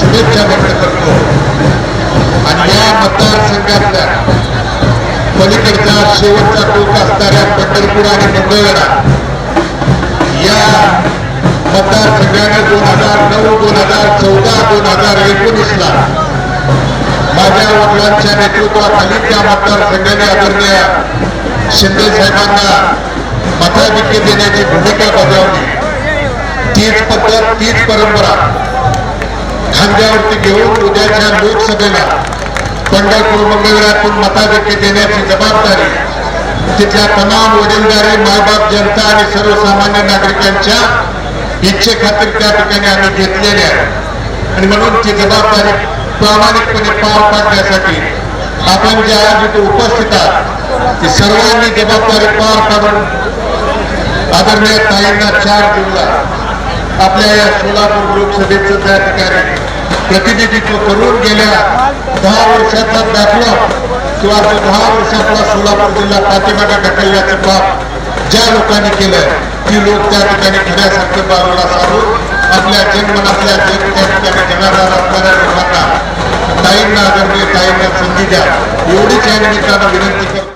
शुभेच्छा व्यक्त करतो. आणि या मतदारसंघातल्या पलीकडचा शेवटचा टोक असणाऱ्या पंढरपूर आणि मंगळवेढा या मतदारसंघाने दोन हजार नऊ दोन हजार चौदा दोन हजार एकोणीसला माझ्या वडिलांच्या नेतृत्वाखाली त्या मतदारसंघाने आदरणीय शिंदे साहेबांना मताधिक्य देण्याची भूमिका बजावली. तीच पद्धत तीच परंपरा खांद्यावरती घेऊन उद्याच्या लोकसभेला पंढरपूर मंगळवेढ्यातून मताधिक्य देण्याची जबाबदारी तिथल्या तमाम वडीलधारी मायबाप जनता आणि सर्वसामान्य नागरिकांच्या इच्छे खातीर त्या ठिकाणी आम्ही घेतलेली आहे. आणि म्हणून ती जबाबदारी प्रामाणिकपणे पार पाडण्यासाठी आपण जे आज इथे उपस्थित आहात ती सर्वांनी जबाबदारी पार पाडून आदरणीय ताईंना चार दिवला आपल्या या सोलापूर लोकसभेचं त्या ठिकाणी प्रतिनिधित्व करून गेल्या दहा वर्षाचा दाखला किंवा जो दहा वर्षातला सोलापूर जिल्हा पाठीमागे ढकलल्याचं काम ज्या लोकांनी केलं ती लोक त्या ठिकाणी खऱ्यासारखं बाजूला सारून आपल्या जनमनातल्या जग त्या ठिकाणी जनाधार असणाऱ्या लोकांना ताईंना आदरणीय ताईंना संधी द्या. एवढीच या निमित्तानं विनंती करतो.